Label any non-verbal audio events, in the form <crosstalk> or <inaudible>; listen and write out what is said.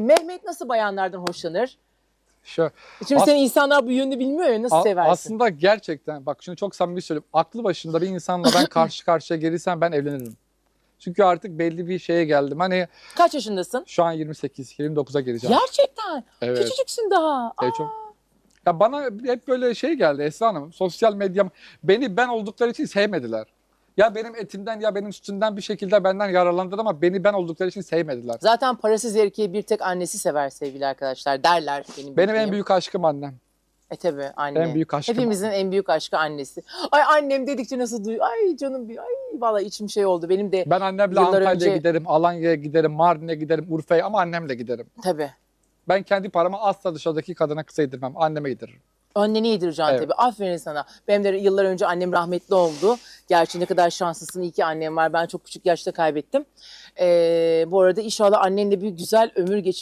Mehmet nasıl bayanlardan hoşlanır? Şu, Şimdi seni insanlar bu yönünü bilmiyor ya nasıl a- seversin? aslında gerçekten bak şunu çok samimi söyleyeyim. Aklı başında bir insanla ben <laughs> karşı karşıya gelirsem ben evlenirim. Çünkü artık belli bir şeye geldim. Hani Kaç yaşındasın? şu an 28, 29'a geleceğim. Gerçekten. evet. Küçücüksün daha. Evet, çok- Ya bana hep böyle şey geldi Esra Hanım. Sosyal medyam beni ben oldukları için sevmediler. Ya benim etimden ya benim sütümden bir şekilde benden yararlandılar ama beni ben oldukları için sevmediler. Zaten parasız erkeği bir tek annesi sever sevgili arkadaşlar derler benim Benim en bildiğim. büyük aşkım annem. E tabi anne. En büyük aşkım. Hepimizin en büyük aşkı annesi. Ay annem dedikçe nasıl duyuyor? Ay canım bir ay vallahi içim şey oldu. Benim de Ben annemle Yıllar Antalya'ya önce- giderim, Alanya'ya giderim, Mardin'e giderim, Urfa'ya ama annemle giderim. tabi. Ben kendi paramı asla dışarıdaki kadına kısa yedirmem. Anneme yediririm. Anneni yedireceksin Evet. tabii. Aferin sana. Benim de yıllar önce annem rahmetli oldu. Gerçi ne kadar şanslısın. İyi ki annem var. Ben çok küçük yaşta kaybettim. Ee, bu arada inşallah annenle bir güzel ömür geçir.